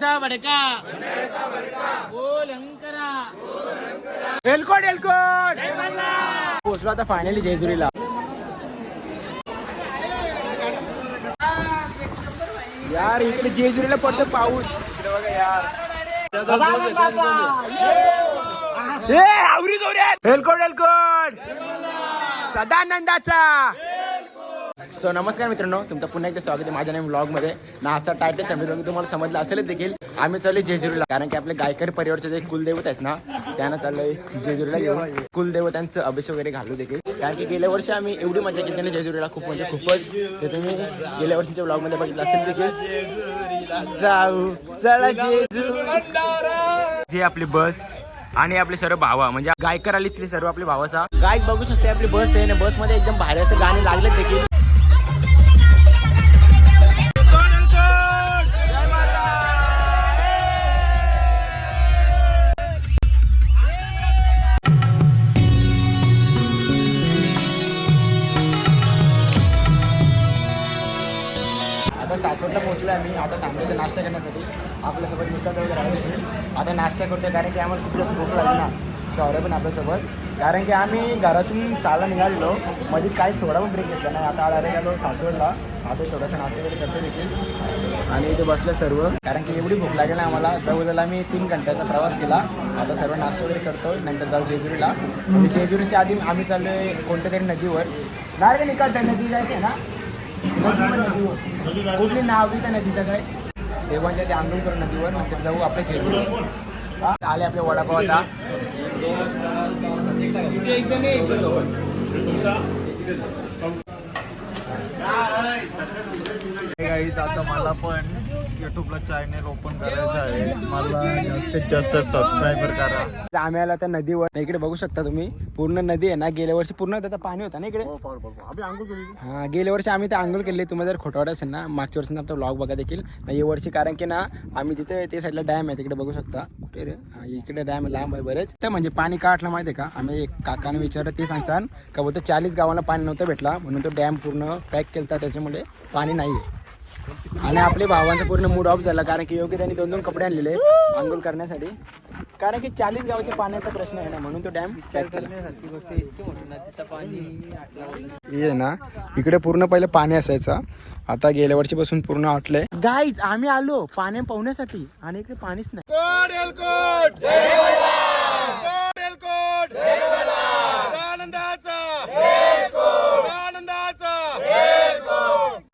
भंडाऱ्याचा भडका. बोल अंकरा एलकोट. एलकोट पोचलो आता फायनली जेजुरीला. यार इकडे जेजुरीला पडतो पाऊस. इकडे बघा यार. ए आवरी जोऱ्यात. एलकोट एलकोट. सदानंदाचा. सो नमस्कार मित्रांनो तुमचं पुन्हा एकदा स्वागत आहे माझ्या नवीन ब्लॉगमध्ये ना टायटल तुम्हाला समजलं असेलच देखील. आम्ही चालले जेजुरीला कारण की आपले गायकरी परिवारचे जे कुलदैवत आहेत ना त्यांना चाललोय जेजुरीला घेऊन. कुलदैवतांचं अभिषेक वगैरे घालू देखील. कारण की गेल्या वर्षी आम्ही एवढी मजा केली त्यांनी जेजुरीला खूप म्हणजे खूपच. ते तुम्ही गेल्या वर्षीच्या ब्लॉगमध्ये बघितलं असेल देखील. जाऊ चला जेजू. जे आपली बस आणि आपले सर्व भावा म्हणजे गायकर आली तिथले सर्व आपले भावाचा. गायक बघू शकते आपली बस आहे आणि बसमध्ये एकदम भारी असं गाणे लागले देखील. निघलो आम्ही आता थांबलो होतो नाश्ता करण्यासाठी. आपल्यासोबत निकट वगैरे आता नाश्ता करतोय कारण की आम्हाला खूप जास्त भूक लागली ना. सौरभ पण आपल्यासोबत. कारण की आम्ही घरातून साला निघालेलो. मध्ये काही थोडा पण ब्रेक घेतला नाही. आता डायरेक्ट आलो सासवडला. आता थोडासा नाश्ता वगैरे करतो देखील. आणि इथे बसलं सर्व. कारण की एवढी भूक लागेल आम्हाला. जवळजवळ आम्ही तीन घंट्याचा प्रवास केला. आता सर्व नाश्ता वगैरे करतो नंतर जाऊ जेजुरीला. म्हणजे जेजुरीच्या आधी आम्ही चाललोय कोणत्या तरी नदीवर. नाही का निकट नदी जायचं आहे ना? कुठली नाव आहे त्या नदीचं काय? देवांच्या ते आंदोलन करून नदीवर नंतर जाऊ आपल्या जेजुरी. हा, आले आपले वडापाव आता. आता मला पण युट्यूबला चॅनल ओपन करायचं आहे. मला जास्तीत जास्त सबस्क्रायबर करा. आम्ही आला त्या नदीवर इकडे बघू शकता तुम्ही. पूर्ण नदी आहे ना गेल्या वर्षी पूर्ण त्याचं पाणी होतं ना इकडे? आम्ही केली हा गेल्या वर्षी आम्ही ते आंघोळ केले. तुम्हाला जर खोटवाट असेल ना मागच्या वर्षी आमचा ब्लॉग बघा देखील. ना या वर्षी कारण की ना आम्ही तिथे ते साईडला डॅम आहे तिकडे बघू शकता. कुठे रे? हा, इकडे डॅम आहे लांब आहे बरेच. तर म्हणजे पाणी का आटलं माहिती आहे का? आम्ही एक काकाने विचारलं ते सांगतात का बोलतो चाळीस गावाला पाणी नव्हतं भेटला. म्हणून तो डॅम पूर्ण पॅक केला त्याच्यामुळे पाणी नाही आहे आणि आपल्या भावांचा पूर्ण मूड ऑफ झाला कारण की योग्य त्यांनी दोन दोन कपडे आणलेले आंघोळ करण्यासाठी. कारण की चाळीस गावाच्या पाण्याचा प्रश्न आहे ना म्हणून तो डॅम ये ना इकडे पूर्ण पहिले पाणी असायचं. आता गेल्या वर्षीपासून पूर्ण आटलंय. गाईज आम्ही आलो पाणी पाहुण्यासाठी आणि इकडे पाणीच नाही.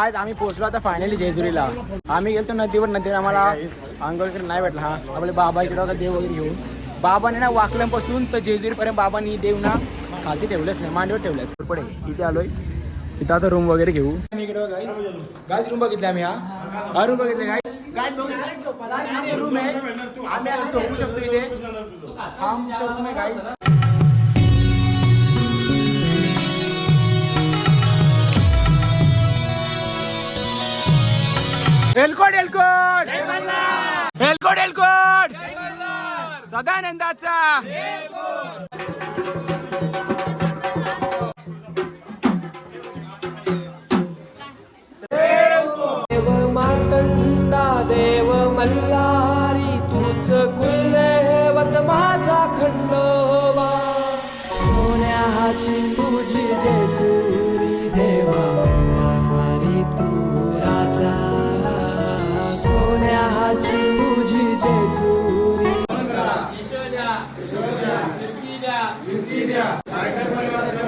आज आम्ही पोहोचलो आता फायनली जेजुरीला. आम्ही गेलतो नदीवर नदीवर आम्हाला आंघोळ वगैरे नाही भेटला हा. आपले बाबा इकडे होता देव वगैरे घेऊन. बाबाने ना वाकल्यापासून तर जेजुरीपर्यंत बाबांनी देव ना खालती ठेवलंच नाही मांडीवर ठेवल्यात पुढे इथे आलोय. इथं आता रूम वगैरे घेऊ. इकडे गाईज रूम बघितले आम्ही हा? हा रूम बघितले गाय गाय बघितले. रूम आहे. आम्ही असं झोपू शकतो इथे. हा आमचा रूम आहे गाईज एलकोड एलकोड एलकोड एलकोड सदानंदाचा! देव मातंडा देव मल्हारी तूच कुलदेवत माझा खंडोबा. सोन्याची तुझी जेजू सोन्याची तुझी जेजुरी.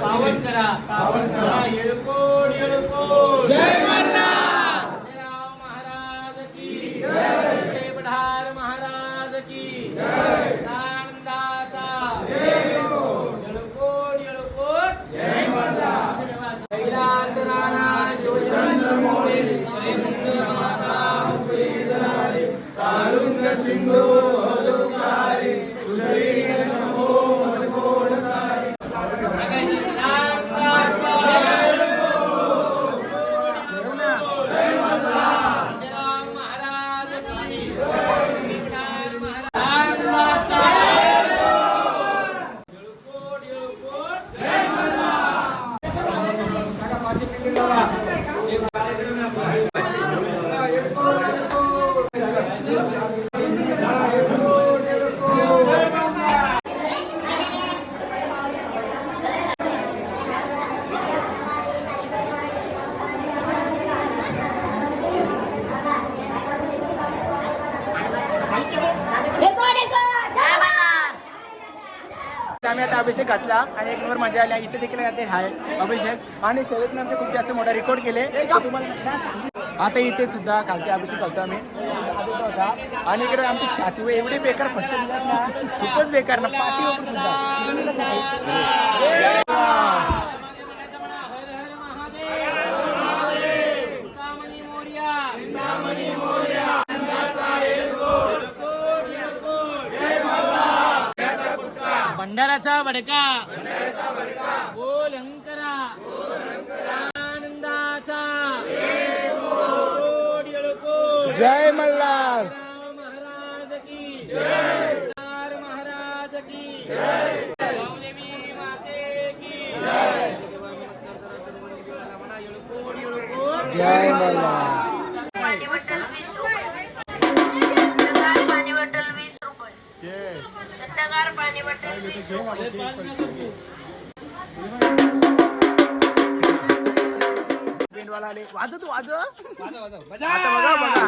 पावन करा. पावन करा. येळकोट येळकोट जय आम्ही आता अभिषेक घातला आणि एक नंबर मजा आल्या इथे देखील ते हाय अभिषेक. आणि सेवेतने आमचे खूप जास्त मोठा रेकॉर्ड केले. तुम्हाला आता इथे सुद्धा घालते अभिषेक घालतो आम्ही. होता. आणि इकडे आमची छाती व एवढी बेकार ना खूपच बेकार ना पाठी सुद्धा. भंडाराचा भडका. बोल जय मल्हार. महाराज की जय महाराज की जय जय मल्हार पाणी बॉटल वीस रुपये. बेंडवाला आले वाजव तू वाजव. आता बघा बघा.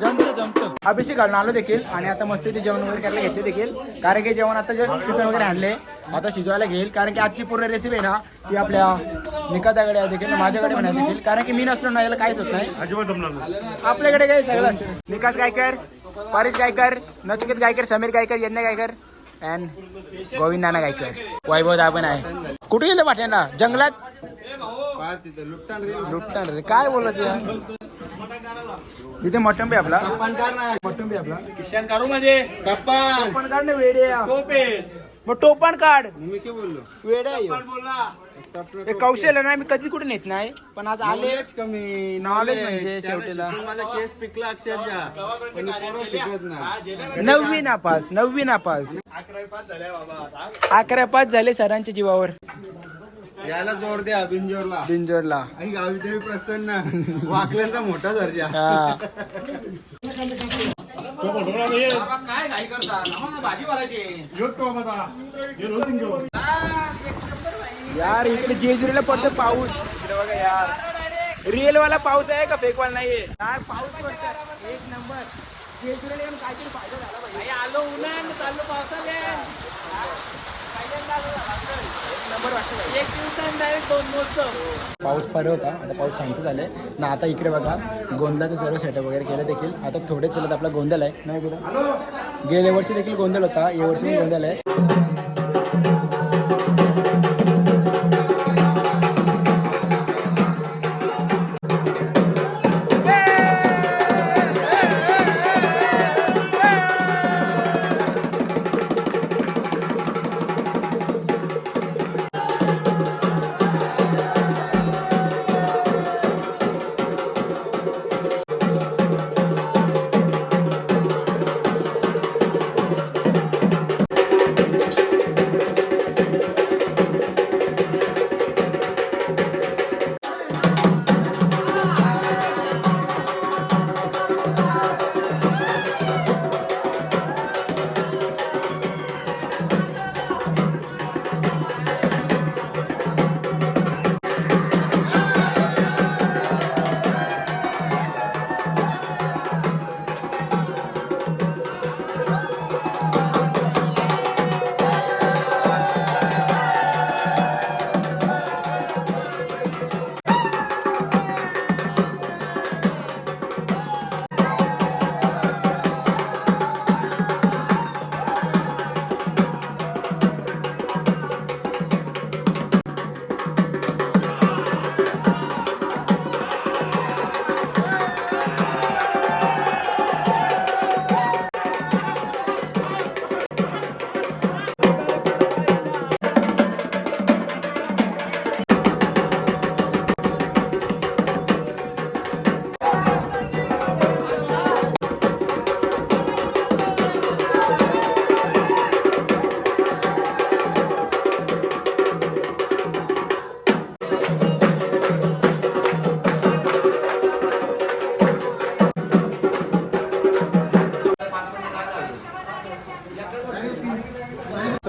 जमतो जमतो अभिषेक घालून आलो देखील आणि आता मस्त ते जेवण वगैरे करायला घेतले देखील. कारण की जेवण आता जस्ट चिकन वगैरे आणले. आता शिजवायला घेईल. कारण की आजची पूर्ण रेसिपी आहे ना ती आपल्या निकादाकडे आहे देखील. माझ्याकडे आहे देखील. कारण की मी नसलो ना याला काहीच होत नाही. आपल्याकडे काही सगळं असतं. निकास गायकर परेश गायकर नचिकेत गायकर समीर गायकर यज्ञ गायकर. अँड गोविंद नाना गायकर वैभव दाबण आहे. कुठे गेले पाठ्यांना जंगलात? लुटणार रे. काय बोलायचं? इथे मटन बी आपला. मटन बी आपला. किशन काढू म्हणजे टोपण काढ ना वेडे मग टोपण काढ. मी काय बोललो? वेडे आहे ह्यो. हे कौशल्य नाही मी कधी कुठे नेत नाही पण आज आले. नॉलेज कमी Knowledge म्हणजे शेवटीला. शिकून माझा केस पिकला अक्षरशः पण पोरं शिकत ना नववी नापास नववी नापास अकरा पाच झाले सरांच्या जीवावर. याला जोर द्या बिंजोरला. बिंजोरला. आणि गावी देवी प्रसन्न. वाकल्यांचा मोठा दर्जा. हा. यार इकडे जेजुरीला पडतो पाऊस. इकडे बघा यार. रिअल वाला पाऊस आहे का फेक वाला नाहीये? यार पाऊस पडतो एक नंबर. जेजुरीला येऊन काहीतरी फायदा झाला पाहिजे. आलो उन्हाळ्यात चाललो पावसाळ्यात. एक नंबर वाटतं पाहिजे. एक दिवसात डायरेक्ट दोन मोजतो. पाऊस पडत होता आता पाऊस शांत झालाय. ना आता इकडे बघा गोंधळाचं सर्व सेटअप वगैरे केलं देखील. आता थोडे चलत आपला गोंधळ आहे. नाही कुठं? गेल्या वर्षी देखील गोंधळ होता या वर्षी गोंधळ आहे.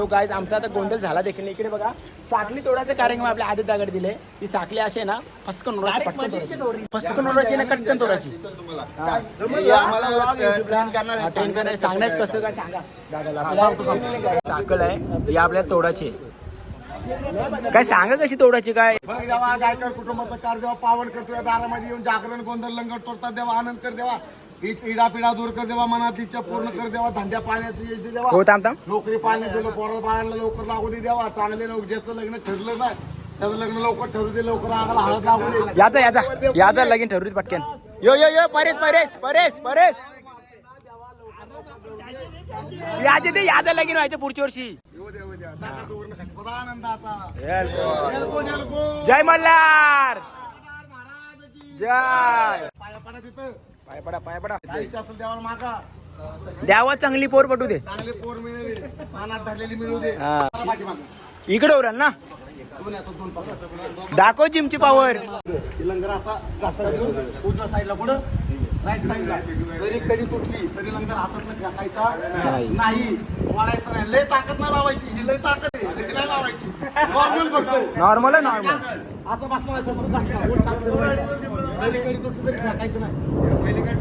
सो गाईज आमचा आता गोंधळ झाला देखील. इकडे बघा साखली तोडायचं कार्यक्रम आपल्या आदित्य दागड दिले. ती साखली असे ना फसकन तोडायची. फसकन ओढायची ना कटकन तोडायची. आम्हाला ट्रेन करणार कसं काय सांगा साखळ आहे ही आपल्याला तोडायची आहे. काय सांगा कशी तोडायची काय? बघ देवा गायकर कुटुंबाचं कार देवा पावन करतोय दारामध्ये येऊन जागरण गोंधळ लंगट तोडतात देवा आनंद कर देवा. इडा पिडा दूर कर देवा मनात इच्छा पूर्ण कर देवा धंद्या पाण्यात यश दे देवा. हो थांब थांब. नोकरी पाण्यात दिलं पोरा बाळांना लवकर लागू दे देवा. चांगले लोक ज्याचं लग्न ठरलं ना त्याचं लग्न लवकर ठरू दे लवकर आगाला हळद लागू दे. याचा याचा याचा लगीन ठरवलीच पटकन. यो यो यो परेश परेश परेश परेश. याचे ते याचा लगीन व्हायचं पुढच्या वर्षी. दे, दे. जय मल्हार. जय. पाया पडा तिथं. पाय पडा पाय पडा असेल देवाला मागा. द्यावा चांगली पोर पटू दे. चांगले पोर मिळेल. धरलेली मिळू दे. हा. पाठीमागं. इकडे उराल ना. दोन याचं दोन पाकळ्या. दाखव जिमची पावर लंगर असा घेऊन उजव्या साईडला पुढं राईट साईडला जरी कडी तुटली तरी लंगर हातात टाकायचा नाही. वाढायचं नाही. लय ताकद नाही लावायची. ही लय ताकद आहे. लय नाही लावायची. नॉर्मल फक्त. नॉर्मल आहे नॉर्मल असं तरी टाकायचं नाही.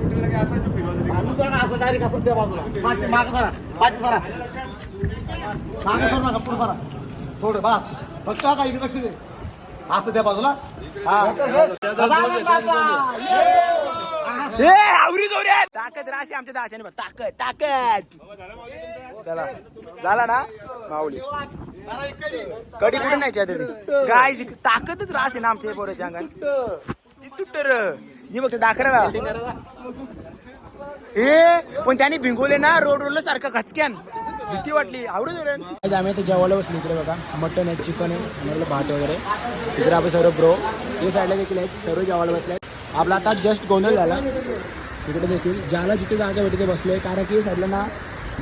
तुटली की असं माणूस आहे ना, असं डायरेक्ट असं त्या बाजूला. पाठी माग सरा. पाठी सरा. मागे सर नका पुढे सरा. थोडं बस. फक्त का इकडे लक्ष दे. असं त्या बाजूला. हा. आवरी ताकद राशी आमच्या दाच्याने ताकद ताकद. चला. झाला ना? माऊली. कडी कुठे नाही आता काय ताकदच राहते ना आमच्या पोराच्या अंगात. ती तुटर ही बघ दाखराला. हे पण त्याने भिंगवले ना रोड रोडला सारखं खचक्यान भीती वाटली. आवडत आम्ही आता जेवायला बसलो इकडे बघा. मटन आहे चिकन आहे आणि भात वगैरे. इकडे आपण सर्व ब्रो हे साईडला देखील आहेत. सर्व जेवायला बसले आहेत. आपला आता जस्ट गोंधळ झाला. तिकडे देखील. ज्याला जिथे जागा भेटते बसलोय कारण की साईडला ना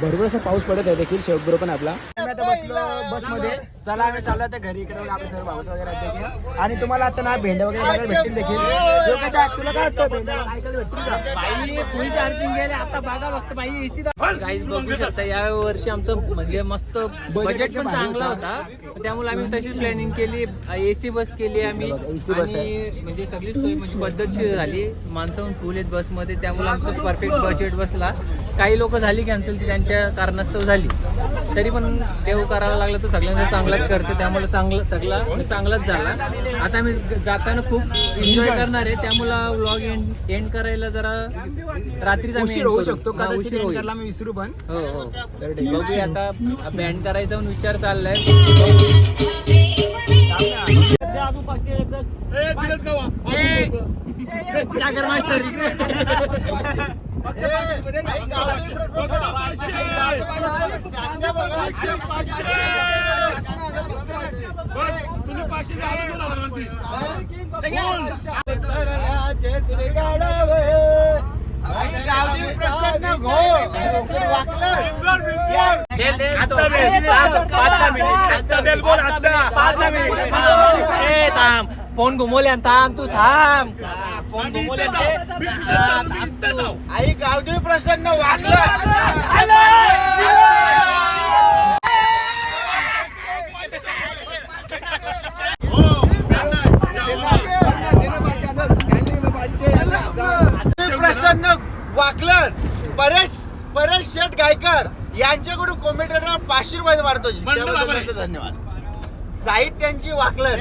भरपूर असा पाऊस पडत आहे देखील शेवट बरोबर पण आपला. बसलो बसमध्ये. चला आम्ही चाललो आता घरी. इकडे आपले सर्व पाऊस वगैरे देखील. आणि तुम्हाला आता ना भेंड्या वगैरे बघायला भेटतील देखील. तुला काय वाटतं? भेंड्या ऐकायला भेटतील का? बाई फुल चार्जिंग गेले आता बघा फक्त बाई एसी गाईज बघू शकता या वर्षी आमचं म्हणजे मस्त बजेट पण चांगला होता. त्यामुळे आम्ही तशीच प्लॅनिंग केली. एसी बस केली आम्ही. बस आणि म्हणजे सगळी सोय म्हणजे पद्धतशीर झाली. माणसं फुल आहेत बसमध्ये त्यामुळे आमचं परफेक्ट बजेट बसला. काही लोक झाली कॅन्सल ती त्यांच्या कारणास्तव झाली. तरी पण देव करायला लागलं तर सगळ्यांना चांगलाच करते त्यामुळे चांगलं सगळा चांगलाच झाला. आता आम्ही जाताना खूप एन्जॉय करणार आहे त्यामुळं व्लॉग एंड एंड करायला जरा रात्रीच उशीर होऊ. शकतो कदाचित उशीर end. करायला मी विसरू पण. हो हो. तर ठीक. बघूया आता बँड करायचा पण विचार चाललाय. मास्टर दे, दे, तो. पाच- पाच दहा मिनिट. पाच दहा मिनिट. ए, थांब. फोन घुमवल्या थांब तू थांब. आई गावदेवी प्रसन्न वाटलं. प्रसन्न वाकलन परेश परेश शेठ गायकर यांच्याकडून कॉमेंटेटर पाचशे रुपये मारतो त्याबद्दल त्यांचे धन्यवाद. साहित्यांची वाकलन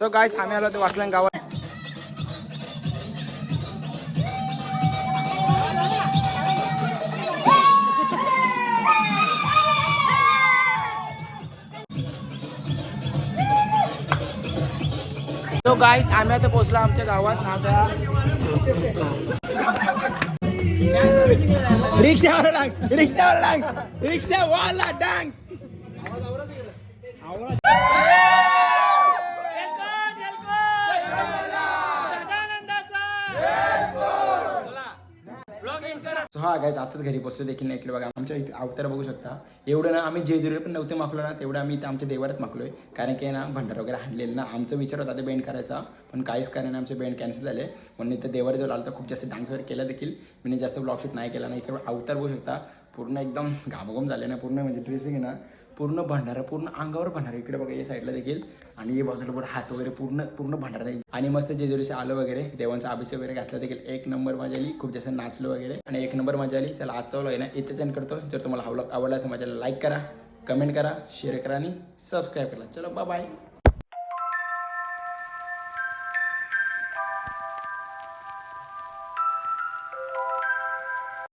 तो काय आम्ही आलो ते वाकलन गावात. तो गाईस आम्ही आता पोहोचलो आमच्या गावात. नाव्या रिक्षावाला डान्स रिक्षावाला डान्स रिक्षावाला डान्स. So हा गायच आताच घरी पोहोचलो देखील. नाही इकडे बघा आमच्या इथे अवतार बघू शकता. एवढं ना आम्ही जेजुरीला पण नव्हते मागलो ना तेवढं आम्ही इथं आमच्या देवारात आहे कारण की ना भंडार वगैरे हाणलेलं ना आमचा विचार होता ते बेंड करायचा. पण काहीच कारण आमचे बेंड कॅन्सल झाले. म्हणून इथं देवार जवळ आलं तर खूप जास्त डान्स वगैरे केला देखील. मी जास्त ब्लॉग शूट नाही केला नाही इकडे अवतार बघू शकता. पूर्ण एकदम घामघूम झाले ना पूर्ण म्हणजे ड्रेसिंग आहे ना. पूर्ण भंडारा पूर्ण अंगावर भंडारा. इकडे बघा या साईडला देखील. आणि हे बाजूला बरं हात वगैरे पूर्ण पूर्ण भंडारा आणि मस्त जेजुरीचे आलं वगैरे देवांचा अभिषेक वगैरे घातला देखील. एक नंबर मजा आली खूप जास्त नाचलो वगैरे. आणि एक नंबर मजा आली चला आजचा व्लॉग आहे ना इथेच एंड करतो. जर तुम्हाला हा व्लॉग आवडला असेल माझ्याला लाईक करा कमेंट करा शेअर करा आणि सबस्क्राईब करा. चलो बाय